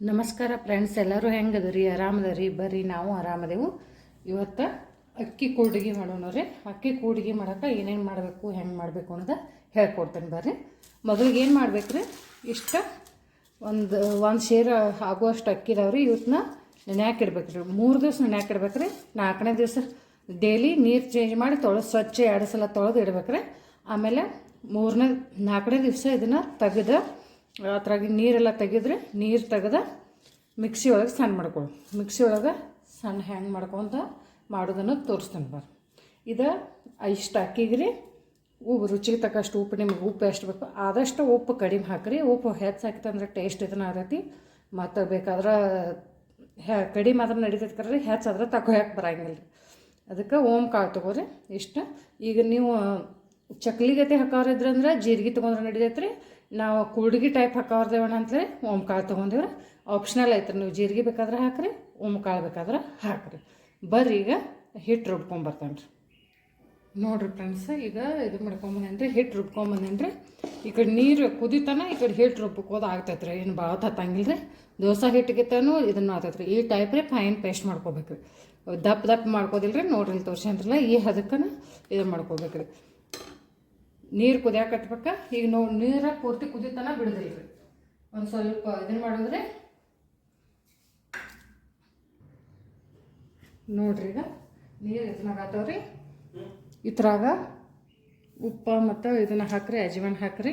ನಮಸ್ಕಾರ ಫ್ರೆಂಡ್ಸ್ ಎಲ್ಲರೂ ಹೆಂಗದ್ರಿ? ಆರಾಮದರಿ? ಬರ್ರಿ, ನಾವು ಆರಾಮದೇವು. ಇವತ್ತು ಅಕ್ಕಿ ಕೂಡಿಗೆ ಮಾಡೋಣ ರೀ. ಅಕ್ಕಿ ಕೂಡಿಗೆ ಮಾಡೋಕೆ ಏನೇನು ಮಾಡಬೇಕು, ಹೆಂಗೆ ಮಾಡಬೇಕು ಅನ್ನೋದು ಹೇಳ್ಕೊಡ್ತೇನೆ ಬರ್ರಿ. ಮೊದಲಿಗೆ ಏನು ಮಾಡಬೇಕು ರೀ ಇಷ್ಟು ಒಂದು ಒಂದು ಶೇರ್ ಆಗುವಷ್ಟು ಅಕ್ಕಿ ರೀ ಇವತ್ತನ್ನ ನೆನ್ಯಾಕೆ ಇಡ್ಬೇಕು ರೀ ಮೂರು ದಿವಸ ನೆನ್ಯಾಕೆ ಇಡ್ಬೇಕು ರೀ ನಾಲ್ಕನೇ ದಿವಸ ಡೈಲಿ ನೀರು ಚೇಂಜ್ ಮಾಡಿ ತೊಳೆ ಸ್ವಚ್ಛ ಎರಡು ಸಲ ತೊಳೆದು ಇಡ್ಬೇಕು ರೀ ಆಮೇಲೆ ಮೂರನೇ, ನಾಲ್ಕನೇ ದಿವಸ ಇದನ್ನು ತೆಗೆದು ಅದ್ರಾಗ ನೀರೆಲ್ಲ ತೆಗೆದ್ರೆ ನೀರು ತೆಗೆದ ಮಿಕ್ಸಿ ಒಳಗೆ ಸಣ್ಣ ಮಾಡ್ಕೊಳ್ಳಿ ಮಿಕ್ಸಿ ಒಳಗೆ ಸಣ್ಣ ಹ್ಯಾಂಗ್ ಮಾಡ್ಕೊತ ಮಾಡೋದನ್ನು ತೋರಿಸ್ತೇನೆ ಬರ್ರಿ ಇದು ಇಷ್ಟು ಹಾಕಿಗ್ರಿ ಉಪ್ಪು ರುಚಿಗೆ ತಕ್ಕಷ್ಟು ಉಪ್ಪು, ನಿಮ್ಗೆ ಉಪ್ಪು ಎಷ್ಟು ಬೇಕು ಆದಷ್ಟು ಉಪ್ಪು ಕಡಿಮೆ ಹಾಕ್ರಿ. ಉಪ್ಪು ಹೆಚ್ಚು ಹಾಕಿತಂದ್ರೆ ಟೇಸ್ಟ್ ಇದನ್ನ ಆಗೈತಿ. ಮತ್ತು ಬೇಕಾದ್ರೆ ಹ್ಯಾ ಕಡಿಮೆ ಆದ್ರೆ ನಡೀತೈತೆ ಕರ್ರಿ ಹೆಚ್ಚಾದ್ರೆ ತಗೋ ಯಾಕೆ ಬರಂಗಿಲ್ಲ. ರೀ ಅದಕ್ಕೆ ಓಮ್ ಕಾಳು ತೊಗೋರಿ. ಇಷ್ಟು. ಈಗ ನೀವು ಚಕ್ಲಿಗತೆ ಹಾಕೋರಿದ್ರಂದ್ರೆ ಜೀರಿಗೆ ತೊಗೊಂಡ್ರೆ ನಡಿತೈತೆ ರೀ ನಾವು ಕೂಡ್ಗಿ ಟೈಪ್ ಹಾಕೋರ್ದೇವಣ ಓಮ್ ಕಾಳು ತೊಗೊಂಡಿವ್ರಿ. ಆಪ್ಷನಲ್ ಐತ್ರಿ, ನೀವು ಜೀರಿಗೆ ಬೇಕಾದ್ರೆ ಹಾಕ್ರಿ, ಓಮ್ ಕಾಳು ಬೇಕಾದ್ರೆ ಹಾಕ್ರಿ. ಬರ್ರಿ ಈಗ ಹಿಟ್ಟು ರುಬ್ಕೊಂಬರ್ತೇನೆ ರೀ ನೋಡ್ರಿ ಫ್ರೆಂಡ್ಸ್ ಈಗ ಇದು ಮಾಡ್ಕೊಂಬಂದೇನು ರೀ ಹಿಟ್ಟು ರುಬ್ಕೊಂಬಂದೇನು ರೀ ಈ ಕಡೆ ನೀರು ಕುದಿತಾನ ಈ ಕಡೆ ಹಿಟ್ಟು ರುಬ್ಕೋದು ಆಗ್ತೈತೆ ರೀ ಏನು ಭಾಳ ಹತ್ತಂಗಿಲ್ಲ ರೀ ದೋಸೆ ಹಿಟ್ಟಿಗಿತ್ತಾನು ಇದನ್ನು ಆಗ್ತೈತೆ ರೀ ಈ ಟೈಪ್ ರೀ ಫೈನ್ ಪೇಸ್ಟ್ ಮಾಡ್ಕೋಬೇಕು ರೀ ದಪ್ಪ ದಪ್ಪ ಮಾಡ್ಕೋದಿಲ್ಲ ರೀ ನೋಡ್ರಿ ಇಲ್ಲಿ ತೋರ್ಸಂತ್ರಲ್ಲ ಈ ಹದಕ್ಕನ ಇದು ಮಾಡ್ಕೋಬೇಕು ರೀ ನೀರು ಕುದಿಯಾಕತ್ಬೇಕ ಈಗ ನೋ ನೀರ ಪೂರ್ತಿ ಕುದಿತನ ಬಿಡದ್ರಿ. ಒಂದು ಸ್ವಲ್ಪ ಇದನ್ನು ಮಾಡಿದ್ರೆ ನೋಡ್ರಿ ಈಗ ನೀರು ಇದನ್ನಾಗತ್ತವ್ರಿ ಇದ್ರಾಗ ಉಪ್ಪು ಮತ್ತು ಇದನ್ನು ಹಾಕ್ರಿ ಅಜವಾನ ಹಾಕ್ರಿ.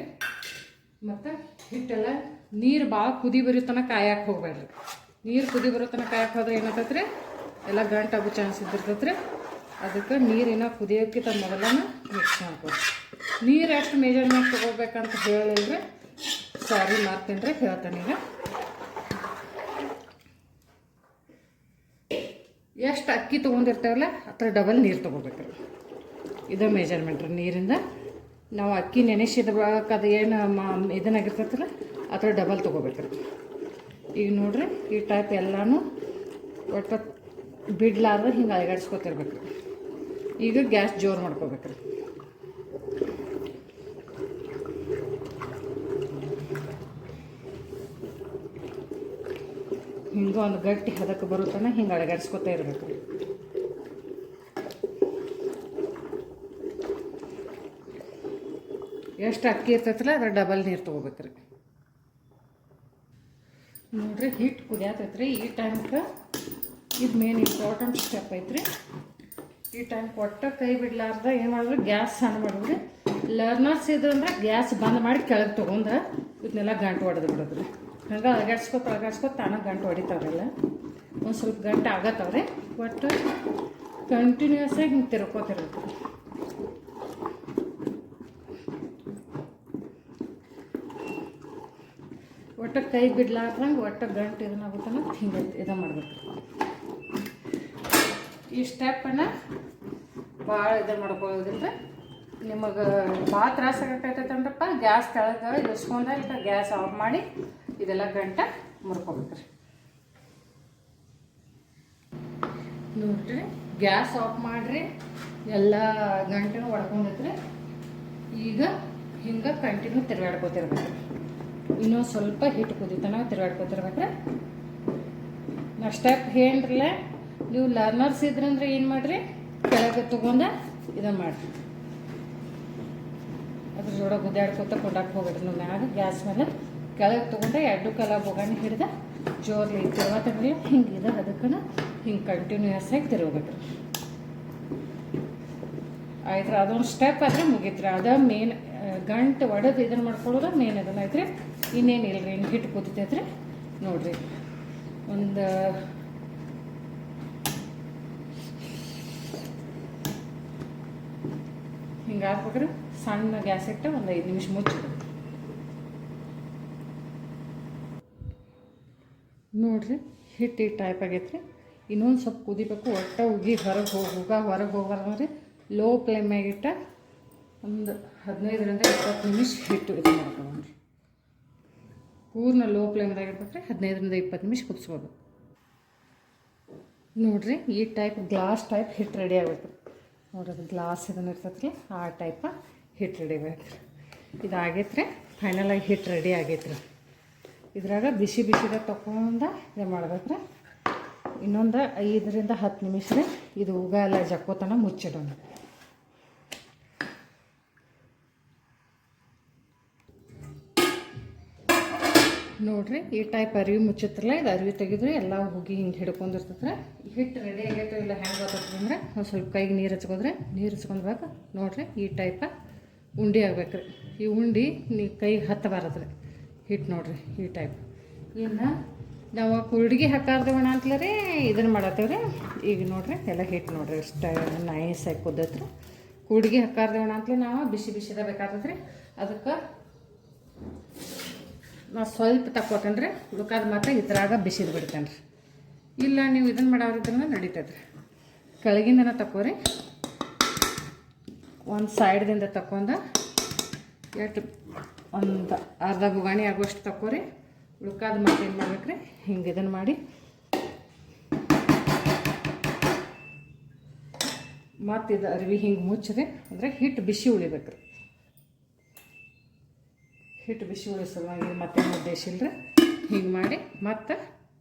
ಮತ್ತು ಹಿಟ್ಟೆಲ್ಲ ನೀರು ಭಾಳ ಕುದಿ ಬರೋ ತನಕ ಕಾಯಕ್ಕೆ ಹೋಗ್ಬೇಡ್ರಿ. ನೀರು ಕುದಿ ಬರೋ ತನಕ ಕಾಯಕ್ಕೆ ಹೋದ್ರೆ ಏನಾಗ್ತೈತೆ ರೀ ಎಲ್ಲ ಗಂಟಾಗೋ ಚಾನ್ಸ್ ಇದ್ದಿರ್ತೈತೆ ರೀ ಅದಕ್ಕೆ ನೀರಿನ ಕುದಿಯೋಕ್ಕಿಂತ ಮೊದಲನ ಮಿಕ್ಸ್ ಮಾಡ್ಕೊಡಿ ನೀರು ಎಷ್ಟು ಮೆಜರ್ಮೆಂಟ್ ತೊಗೋಬೇಕಂತ ಹೇಳಿದ್ರೆ ಸಾರಿ ಮಾಡ್ತೇನೆ ರೀ ಹೇಳ್ತೇನೆ ಈಗ. ಎಷ್ಟು ಅಕ್ಕಿ ತೊಗೊಂಡಿರ್ತೇವಲ್ಲ, ಅದರ ಡಬಲ್ ನೀರು ತೊಗೋಬೇಕ್ರಿ. ಇದು ಮೆಜರ್ಮೆಂಟ್ ರೀ, ನೀರಿಂದ. ನಾವು ಅಕ್ಕಿ ನೆನೆಸಿದ ಅದು ಏನು, ಮಾ, ಇದನ್ನಾಗಿರ್ತೈತಲ್ಲ, ಅದರ ಡಬಲ್ ತೊಗೋಬೇಕ್ರಿ. ಈಗ ನೋಡ್ರಿ, ಈ ಟೈಪ್ ಎಲ್ಲನೂ ಒಟ್ಟು ಬಿಡ್ಲಾರ್ದು ಹಿಂಗೆ ಅಲಗಾಡ್ಸ್ಕೊತಿರ್ಬೇಕು ಈಗ ಗ್ಯಾಸ್ ಜೋರು ಮಾಡ್ಕೋಬೇಕ್ರಿ. ಹಿಂಗೆ ಒಂದು ಗಟ್ಟಿ ಹದಕ್ಕೆ ಬರುತ್ತಾನೆ, ಹಿಂಗೆ ಅಳಗಾಡ್ಸ್ಕೊತಾ ಇರಬೇಕು. ಎಷ್ಟು ಅಕ್ಕಿ ಇರ್ತೈತಲ್ಲ ಅದ್ರ ಡಬಲ್ ನೀರು ತೊಗೋಬೇಕ್ರಿ. ನೋಡ್ರಿ ಹಿಟ್ಟು ಕುದಿಯತೈತ್ರಿ ಈ ಟೈಮ್ಗೆ ಇದು ಮೇನ್ ಇಂಪಾರ್ಟೆಂಟ್ ಸ್ಟೆಪ್ ಐತ್ರಿ. ಈ ಟೈಮ್ ಕೊಟ್ಟ ಕೈ ಬಿಡ್ಲಾರ್ದ ಏನು ಮಾಡಿದ್ರೆ ಗ್ಯಾಸ್ ಸಣ್ಣ ಮಾಡಿದ್ರಿ ಲರ್ನರ್ಸ್ ಇದ್ರಂದ್ರೆ ಗ್ಯಾಸ್ ಬಂದ್ ಮಾಡಿ ಕೆಳಗೆ ತೊಗೊಂಡ್ರೆ ಇದನ್ನೆಲ್ಲ ಗಂಟು ಹೊಡೆದು ಬಿಡೋದ್ರಿ. ಹಂಗೆ ಅಗಾಡ್ಸ್ಕೊತ ಅಗಾಡ್ಸ್ಕೊತ ತಾನಾಗ ಗಂಟು ಹೊಡಿತಾವ್ರಲ್ಲ. ಒಂದು ಸ್ವಲ್ಪ ಗಂಟೆ ಆಗತ್ತವ್ರೆ ಒಟ್ಟು ಕಂಟಿನ್ಯೂಸ್ ಆಗಿ ಹಿಂಗೆ ತಿರ್ಕೋತಿರ್ಬೇಕು ಒಟ್ಟು ಕೈ ಬಿಡ್ಲಾರ್ದಂಗೆ ಒಟ್ಟು ಗಂಟು ಇದನ್ನಾಗುತ್ತಾನ ಹಿಂಗೆ ಇದು ಮಾಡಬೇಕು. ಈ ಸ್ಟೆಪ್ಪನ್ನು ಭಾಳ ಇದು ಮಾಡ್ಕೊಳ್ಳೋದಿಲ್ಲ ನಿಮಗೆ ಭಾಳ ತ್ರಾಸ ಆಗತ್ತೈತಂದ್ರಪ್ಪ ಗ್ಯಾಸ್ ಕೆಳಗೆ ಇಳಿಸ್ಕೊಂಡ ಗ್ಯಾಸ್ ಆಫ್ ಮಾಡಿ ಇದೆಲ್ಲ ಗಂಟ ಮುರ್ಕೋಬೇಕ್ರಿ. ನೋಡ್ರಿ, ಗ್ಯಾಸ್ ಆಫ್ ಮಾಡಿರಿ, ಎಲ್ಲ ಗಂಟೆನೂ ಹೊಡ್ಕೊಂಡೈತ್ರಿ ಈಗ ಹಿಂಗೆ ಕಂಟಿನ್ಯೂ ತಿರ್ಗಾಡ್ಕೋತಿರ್ಬೇಕು ಇನ್ನೂ ಸ್ವಲ್ಪ ಹಿಟ್ಟು ಕುದಿತನ ತಿರ್ಗಾಡ್ಕೋತಿರ್ಬೇಕ್ರಿ. ಸ್ಟೆಪ್ ಏನ್ರಲ್ಲ ನೀವು ಲರ್ನರ್ಸ್ ಇದ್ರಂದ್ರೆ ಏನು ಮಾಡಿರಿ? ಕೆಳಗೆ ತೊಗೊಂಡು ಇದನ್ನು ಮಾಡಿರಿ. ಅದ್ರ ಜೋಡ ಗುದ್ದಾಡ್ಕೊತ ಕೊಂಡಾಕ್ ಹೋಗ್ಬಿಡ್ರಿ ನಾನು ಗ್ಯಾಸ್ ಮೇಲೆ. ಕೆಳಗೆ ತೊಗೊಂಡೆ ಎರಡು ಕಲ ಬೊಗಾಣಿ ಹಿಡ್ದು ಜೋರ್ಲಿ ತಿರುವಾತ ಹಿಂಗೆ ಇದೆ ಅದಕ್ಕನ ಹಿಂಗೆ ಕಂಟಿನ್ಯೂಯಸ್ ಆಗಿ ತಿರ್ಗೋಬೇಕ್ರಿ ಆಯ್ತು ಅದೊಂದು ಸ್ಟೆಪ್ ಆದರೆ ಮುಗೀತ್ರಿ. ಅದ ಮೇನ್ ಗಂಟು ಒಡೆದು ಇದನ್ನು ಮಾಡ್ಕೊಳ್ಳೋದು ಮೇನ್ ಅದನ್ನ ಐತ್ರಿ ಇನ್ನೇನು ಇಲ್ರಿ, ಹಿಂಗೆ ಹಿಟ್ಟು ಕೂತೈತ್ರಿ ನೋಡಿರಿ. ಒಂದು, ಹಿಂಗೆ ಹಾಕ್ಬೇಕ್ರಿ. ಸಣ್ಣ ಗ್ಯಾಸ್ ಇಟ್ಟು ಒಂದು ಐದು ನಿಮಿಷ ಮುಚ್ಚಿದ್ರು ನೋಡ್ರಿ ಹಿಟ್ಟು ಈ ಟೈಪ್ ಆಗೈತೆ ರೀ ಇನ್ನೊಂದು ಸ್ವಲ್ಪ ಕುದಿಬೇಕು, ಒಟ್ಟೆ ಉಗಿ ಹೊರಗೆ ಹೋಗಿ ಹೊರಗೆ ಹೊರಗೆ ರೀ ಲೋ ಫ್ಲೇಮ್ಯಾಗಿಟ್ಟ ಒಂದು ಹದಿನೈದರಿಂದ ಇಪ್ಪತ್ತು ನಿಮಿಷ ಹಿಟ್ಟು ಇದು ಮಾಡ್ಕೊಂಡ್ರಿ ಪೂರ್ಣ ಲೋ ಫ್ಲೇಮ್ದಾಗ ಇರ್ಬೇಕ್ರಿ, ಹದಿನೈದರಿಂದ ಇಪ್ಪತ್ತು ನಿಮಿಷ ಕುದಿಸ್ಬೋದು. ನೋಡ್ರಿ, ಈ ಟೈಪ್ ಗ್ಲಾಸ್ ಟೈಪ್ ಹಿಟ್ಟು ರೆಡಿ ಆಗಬೇಕು ನೋಡ್ರಿ ಅದು ಗ್ಲಾಸ್ ಇದನ್ನು ಇರ್ತೈತ್ರಿ, ಆ ಟೈಪ ಹಿಟ್ಟು ರೆಡಿ ಆಗಬೇಕು ಇದಾಗೈತೆ ರೀ ಫೈನಲಾಗಿ ಹಿಟ್ಟು ರೆಡಿ ಆಗೈತ್ರಿ. ಇದ್ರಾಗ ಬಿಸಿ ಬಿಸಿದಾಗ ತಗೊಂಡ ಇದು ಮಾಡ್ಬೇಕ್ರೆ. ಇನ್ನೊಂದು ಐದರಿಂದ ಹತ್ತು ನಿಮಿಷ ಇದು ಉಗಾಲ ಜಕ್ಕೋತನ ಮುಚ್ಚಿಡೋಣ. ನೋಡಿರಿ, ಈ ಟೈಪ್ ಅರಿವಿ ಮುಚ್ಚತ್ರಲ್ಲ ಇದು ಅರಿವಿ ತೆಗೆದ್ರೆ ಎಲ್ಲ ಹೋಗಿ ಹಿಂಗೆ ಹಿಡ್ಕೊಂಡಿರ್ತದ್ರೆ ಹಿಟ್ಟು ರೆಡಿ ಆಗೈತೆ ಇಲ್ಲ ಹೆಂಗೆ ಅಂದ್ರೆ ಒಂದು ಸ್ವಲ್ಪ ಕೈಗೆ ನೀರು ಹಚ್ಕೊಂಡ್ರೆ ನೀರು ಹಚ್ಕೊಂಡ್ಬೇಕು ನೋಡ್ರಿ, ಈ ಟೈಪ ಉಂಡೆ ಆಗ್ಬೇಕು ರೀ ಈ ಉಂಡೆ ನೀ ಕೈಗೆ ಹತ್ತಬಾರದ್ರಿ ಹಿಟ್ಟು ನೋಡ್ರಿ, ಈ ಟೈಪ್ ಇನ್ನು ನಾವು ಕುರ್ಡಿಗೆ ಹಾಕಾರ್ದೇವಣ ಅಂತಲೇ ಇದನ್ನು ಮಾಡತ್ತೇವೆ ರೀ. ಈಗ ನೋಡ್ರಿ, ಎಲ್ಲ ಹಿಟ್ಟು ನೋಡ್ರಿ ಇಷ್ಟ ನೈಸಾಗಿ ಕುದ್ದೈತ್ರಿ ಕುಡ್ಗಿ ಹಾಕಾರ್ದೇವಣ ಅಂತಲೇ ನಾವು ಬಿಸಿ ಬಿಸಿದ ಬೇಕಾಗ್ತದೆ ರೀ ಅದಕ್ಕೆ ನಾವು ಸ್ವಲ್ಪ ತಕ್ಕೋತೇನೆ ರೀ ಉಳ್ಕಾದ ಮಾತ್ರ ಇದ್ರಾಗ ಬಿಸಿದು ಬಿಡ್ತೇನೆ ರೀ. ಇಲ್ಲ, ನೀವು ಇದನ್ನು ನಡೀತದೆ ರೀ ಕೆಳಗಿಂದನ ತಕೋರಿ ಒಂದು ಸೈಡ್ದಿಂದ ತಕ್ಕೊಂಡ ಎಷ್ಟು ಒಂದು ಅರ್ಧ ಬುಗಾಣಿ ಆಗುವಷ್ಟು ತಕೋರಿ ಉಳ್ಕಾದ ಮತ್ತೆ ಏನು ಮಾಡ್ಬೇಕು ರೀ ಹಿಂಗೆ ಇದನ್ನು ಮಾಡಿ. ಮತ್ತು ಇದು ಅರಿವಿ ಹಿಂಗೆ ಮುಚ್ಚಿದೆ ಅಂದರೆ ಹಿಟ್ಟು ಬಿಸಿ ಉಳಿಬೇಕು ರೀ ಹಿಟ್ಟು ಬಿಸಿ ಉಳಿಸೋ ಸಲುವಾಗಿ ಮತ್ತೇನು ಉದ್ದೇಶ ಇಲ್ಲರಿ ಹಿಂಗೆ ಮಾಡಿ ಮತ್ತೆ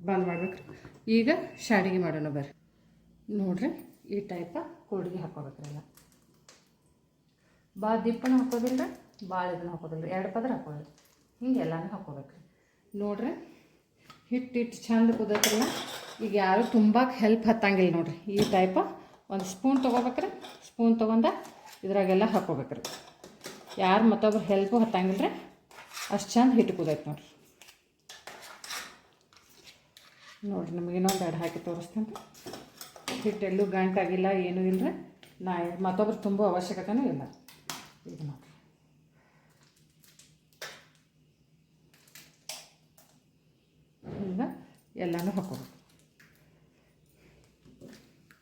ಬಂದ್ ಮಾಡ್ಬೇಕು ಈಗ ಶಾಡಿಗೆ ಮಾಡೋಣ ಬರ್ರಿ. ನೋಡ್ರಿ ಈ ಟೈಪ ಕೋಡಿಗೆ ಹಾಕೋಬೇಕ್ರಲ್ಲ ಬಾ ದಿಪ್ಪನ ಹಾಕೋದಿಲ್ಲ ಭಾಳ ಇದನ್ನು ಹಾಕೋದಿಲ್ಲ ಎರಡು ಪದ್ರ ಹಾಕೋದಿಲ್ಲ ಹಿಂಗೆ ಎಲ್ಲನೂ ಹಾಕೋಬೇಕು. ನೋಡ್ರಿ ಹಿಟ್ಟು ಹಿಟ್ಟು ಚಂದ ಕುದತ್ತಲ್ಲ ಈಗ ಯಾರು ತುಂಬ ಹೆಲ್ಪ್ ಹತ್ತಂಗಿಲ್ಲ ನೋಡ್ರಿ. ಈ ಟೈಪ ಒಂದು ಸ್ಪೂನ್ ತೊಗೋಬೇಕ್ರಿ. ಸ್ಪೂನ್ ತೊಗೊಂಡ ಇದ್ರಾಗೆಲ್ಲ ಹಾಕೋಬೇಕ್ರಿ. ಯಾರು ಮತ್ತೊಬ್ರು ಹೆಲ್ಪು ಹತ್ತಂಗಿಲ್ಲ ರೀ ಅಷ್ಟು ಚಂದ ಹಿಟ್ಟು ಕುದೈತೆ ನೋಡ್ರಿ. ನೋಡ್ರಿ, ನಮಗೆ ಇನ್ನೊಂದು ಎರಡು ಹಾಕಿ ತೋರಿಸ್ತೇನೆ ಹಿಟ್ಟೆಲ್ಲೂ ಗಂಟಾಗಿಲ್ಲ, ಏನೂ ಇಲ್ಲ ರೀ ನಾ ಮತ್ತೊಬ್ರು ತುಂಬ ಅವಶ್ಯಕತೆನೂ ಇಲ್ಲ. ಇದು ನೋಡ್ರಿ ಈಗ ಎಲ್ಲನೂ ಹಾಕೋಬೇಕು.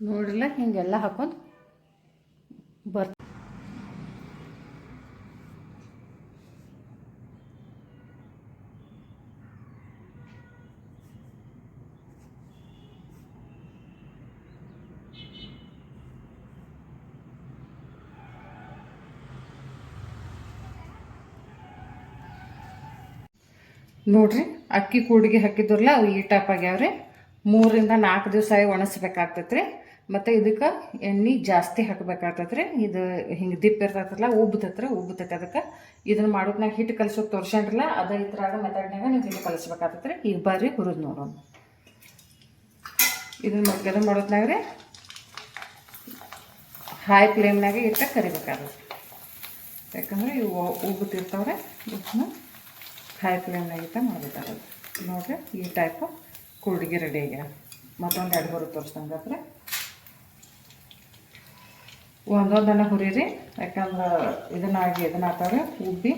ನೋಡ್ರಿಲ್ಲ ಹಿಂಗೆಲ್ಲ ಹಾಕೊಂಡು ಬರ್ತ ನೋಡ್ರಿ. ಅಕ್ಕಿ ಕೂಡಿಗೆ ಹಾಕಿದ್ರಲ್ಲ, ಅವು ಈ ಟೈಪ್ ಆಗ್ಯಾವ್ರಿ ಮೂರರಿಂದ ನಾಲ್ಕು ದಿವಸ ಒಣಸ್ಬೇಕಾಗ್ತೈತ್ರಿ ಮತ್ತು ಇದಕ್ಕೆ ಎಣ್ಣೆ ಜಾಸ್ತಿ ಹಾಕಬೇಕಾಗ್ತೈತ್ರಿ ಇದು ಹಿಂಗೆ ದಿಪ್ಪ ಇರ್ತೈತಲ್ಲ ಉಬ್ಬತೈತ್ರಿ ಉಬ್ಬತೈತೆ ಅದಕ್ಕೆ. ಇದನ್ನ ನಾವು ಹಿಟ್ಟು ಕಲಿಸೋಕೆ ತೋರ್ಸ್ಯಾನ್ರಲ್ಲ, ಅದೇ ಥರ ಮೆಥಡ್ನಾಗ ನೀವು ಹಿಟ್ಟು ಕಲಿಸ್ಬೇಕಾಗ್ತೈತ್ರಿ ಈಗ ಬರ್ರಿ ಹುರಿದು ನೋಡೋಣ. ಇದನ್ನ ಇದನ್ನ ಮಾಡೋದ್ನಾಗ ರೀ. ಹೈ ಫ್ಲೇಮ್ನಾಗೆ ಇಟ್ಟ ಕರಿಬೇಕಾಗುತ್ತೆ. ಯಾಕಂದ್ರೆ ಇವು ಉಬ್ಬುತ್ತಿರ್ತಾವ್ರೆ ಇದನ್ನ. ಹೈ ಫ್ಲೇಮ್ನಾಗ ಇಟ್ಟ ಮಾಡಬೇಕಾಗುತ್ತೆ ನೋಡ್ರಿ, ಈ ಟೈಪು ಕೂಡಿಗೆ ರೆಡಿ ಆಗ್ಯಾವ ಮತ್ತೊಂದು ಎರಡು ಮೂರು ತೋರಿಸ್ದಂಗಾದ್ರೆ ಒಂದೊಂದನ್ನ ಹುರಿರಿ, ಯಾಕಂದ್ರೆ ಇದನ್ನಾಗಿ ಇದನ್ನ ಹಾಕವ್ರೆ ಉಬ್ಬಿ.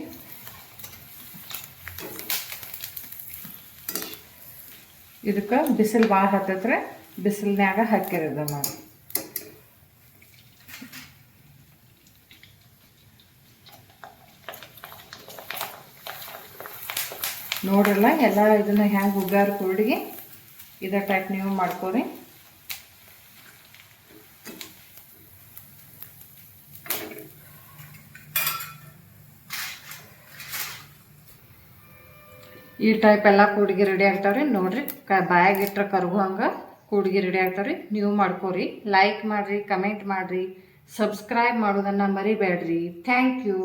ಇದಕ್ಕೆ ಬಿಸಿಲು ಭಾಳ ಹತ್ತೈತ್ರೆ, ಬಿಸಿಲ್ನ್ಯಾಗ ಹಾಕಿರೋದು ಮಾಡಿ. ನೋಡ್ರಲ್ಲ ಎಲ್ಲ ಇದನ್ನ ಹ್ಯಾಂಗೆ ಉಗ್ಗಾರ ಕುರುಡಿಗೆ ಇದೇ ಟೈಪ್ ನೀವು ಮಾಡ್ಕೋರಿ. ಈ ಟೈಪ್ ಎಲ್ಲ ಕೂಡಿಗೆ ರೆಡಿ ಆಗ್ತಾವ್ರಿ. ನೋಡ್ರಿ, ಕ ಬಾಯಾಗ ಇಟ್ರೆ ಕರ್ಗು ಹಂಗೆ ಕೂಡಿಗೆ ರೆಡಿ ಆಗ್ತಾವ್ರಿ. ನೀವು ಮಾಡ್ಕೋರಿ. ಲೈಕ್ ಮಾಡಿರಿ ಕಮೆಂಟ್ ಮಾಡಿರಿ. ಸಬ್ಸ್ಕ್ರೈಬ್ ಮಾಡೋದನ್ನು ಮರಿಬೇಡ್ರಿ. Thank you